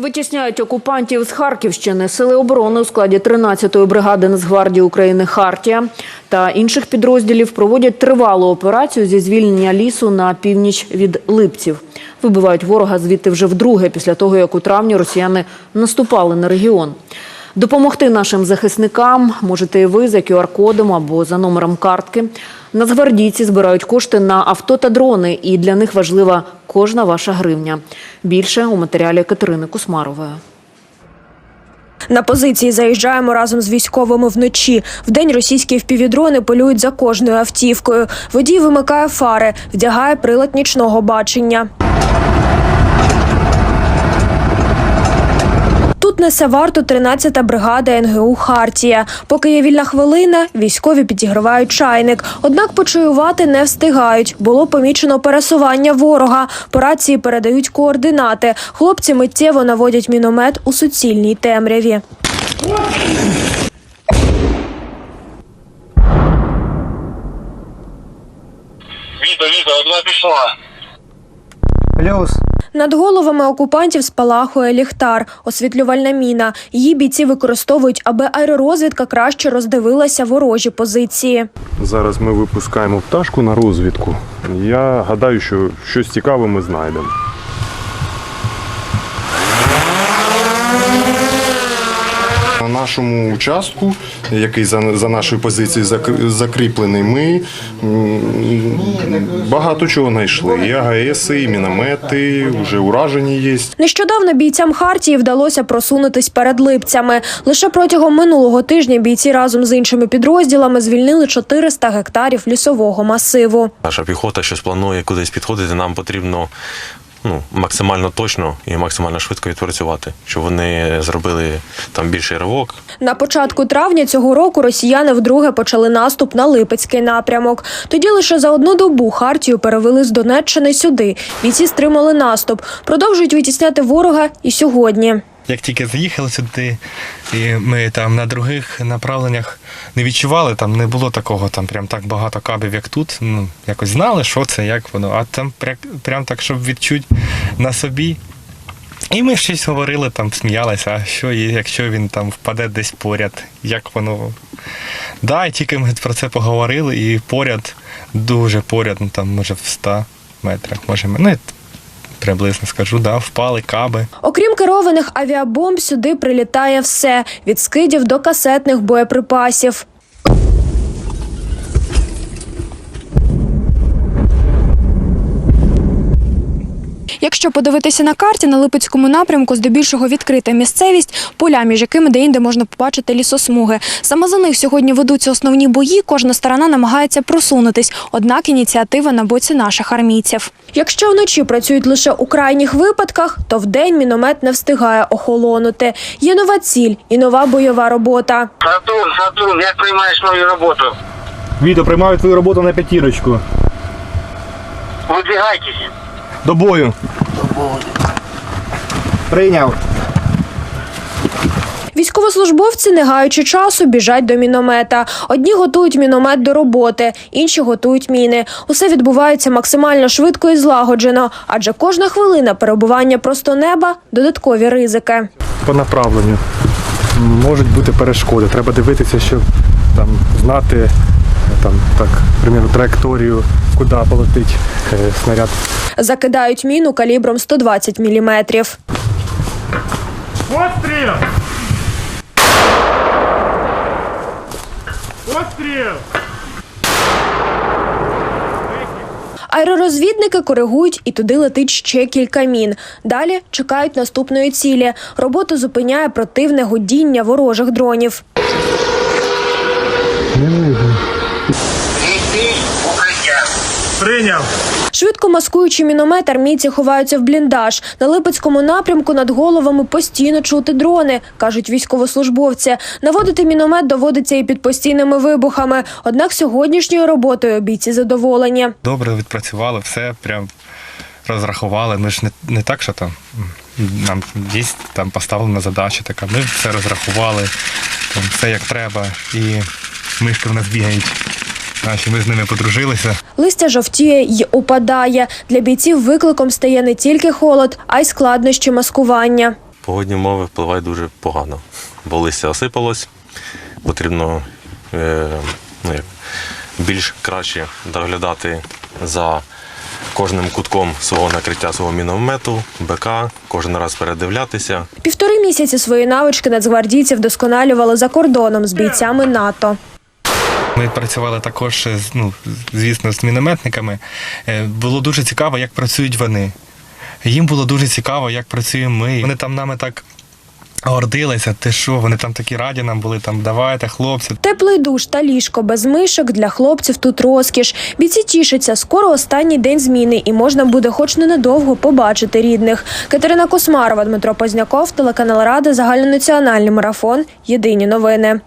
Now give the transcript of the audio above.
Витісняють окупантів з Харківщини. Сили оборони у складі 13-ї бригади Нацгвардії України Хартія та інших підрозділів проводять тривалу операцію зі звільнення лісу на північ від Липців. Вибивають ворога звідти вже вдруге після того, як у травні росіяни наступали на регіон. Допомогти нашим захисникам можете і ви за QR-кодом або за номером картки. Нацгвардійці збирають кошти на авто та дрони, і для них важлива кожна ваша гривня. Більше у матеріалі Катерини Кусмарової. На позиції заїжджаємо разом з військовими вночі. Вдень російські впівдрони полюють за кожною автівкою. Водій вимикає фари, вдягає прилад нічного бачення. Тут несе варту 13-та бригада НГУ Хартія. Поки є вільна хвилина, військові підігривають чайник. Однак почуювати не встигають. Було помічено пересування ворога. По рації передають координати. Хлопці миттєво наводять міномет у суцільній темряві. Віта, Віта, одна пішла. Плюс. Над головами окупантів спалахує ліхтар, освітлювальна міна. Її бійці використовують, аби аеророзвідка краще роздивилася ворожі позиції. Зараз ми випускаємо пташку на розвідку. Я гадаю, що щось цікаве ми знайдемо. Нашому участку, який за, за нашою позицією зак- закріплений, ми багато чого знайшли. І АГСи, і міномети, вже уражені є. Нещодавно бійцям Хартії вдалося просунутись перед липцями. Лише протягом минулого тижня бійці разом з іншими підрозділами звільнили 400 гектарів лісового масиву. Наша піхота щось планує кудись підходити, нам потрібно ну, максимально точно і максимально швидко відпрацювати, щоб вони зробили там більший ривок. На початку травня цього року росіяни вдруге почали наступ на Липецький напрямок. Тоді лише за одну добу Хартію перевели з Донеччини сюди. Бійці стримали наступ, продовжують витісняти ворога і сьогодні. Як тільки заїхали сюди, і ми там на других направленнях не відчували, там не було такого, там прям так багато кабів, як тут. Ну, якось знали, що це, як воно. А там прям, так, щоб відчути на собі. І ми щось говорили, там сміялися, а що є, якщо він там впаде десь поряд, як воно. Да, тільки ми про це поговорили, і поряд, дуже поряд, ну там може в 100 метрах, може, ну, приблизно скажу, да, впали каби. Окрім керованих авіабомб, сюди прилітає все від скидів до касетних боєприпасів. Якщо подивитися на карті, на Липецькому напрямку здебільшого відкрита місцевість, поля, між якими деінде можна побачити лісосмуги. Саме за них сьогодні ведуться основні бої. Кожна сторона намагається просунутись. Однак ініціатива на боці наших армійців. Якщо вночі працюють лише у крайніх випадках, то вдень міномет не встигає охолонути. Є нова ціль і нова бойова робота. Сатурн, Сатурн, як приймаєш мою роботу? Віто, приймаю твою роботу на п'ятірочку. Видвигайтесь. До бою. Прийняв. Військовослужбовці, не гаючи часу, біжать до міномета. Одні готують міномет до роботи, інші готують міни. Усе відбувається максимально швидко і злагоджено, адже кожна хвилина перебування просто неба додаткові ризики. По направленню можуть бути перешкоди. Треба дивитися, щоб там знати е, там так, примірно, траєкторію, куди полетить е, снаряд. Закидають міну калібром 120 міліметрів. Постріл! Постріл! Аеророзвідники коригують і туди летить ще кілька мін. Далі чекають наступної цілі. Роботу зупиняє противне гудіння ворожих дронів. Прийняв. Швидко маскуючи міномет, армійці ховаються в бліндаж. На Липецькому напрямку над головами постійно чути дрони, кажуть військовослужбовці. Наводити міномет доводиться і під постійними вибухами. Однак сьогоднішньою роботою бійці задоволені. Добре відпрацювали, все прям розрахували. Ми ж не, не так, що там нам є там поставлена задача така. Ми все розрахували, там все як треба, і мишки в нас бігають. Наші ми з ними подружилися. Листя жовтіє й опадає. Для бійців викликом стає не тільки холод, а й складнощі маскування. погодні умови впливають дуже погано. Бо листя осипалось, потрібно е, ну, як, більш краще доглядати за кожним кутком свого накриття свого міномету, БК, кожен раз передивлятися. Півтори місяці свої навички нацгвардійці вдосконалювали за кордоном з бійцями НАТО. Ми працювали також, ну, звісно, з мінометниками. Е, Було дуже цікаво, як працюють вони. Їм було дуже цікаво, як працюємо ми. Вони там нами так гордилися, ти що, вони там такі раді нам були, там давайте, хлопці. Теплий душ та ліжко без мишок для хлопців тут розкіш. Бійці тішаться, скоро останній день зміни і можна буде хоч ненадовго побачити рідних. Катерина Космарова, Дмитро Позняков, телеканал Рада, загальнонаціональний марафон. Єдині новини.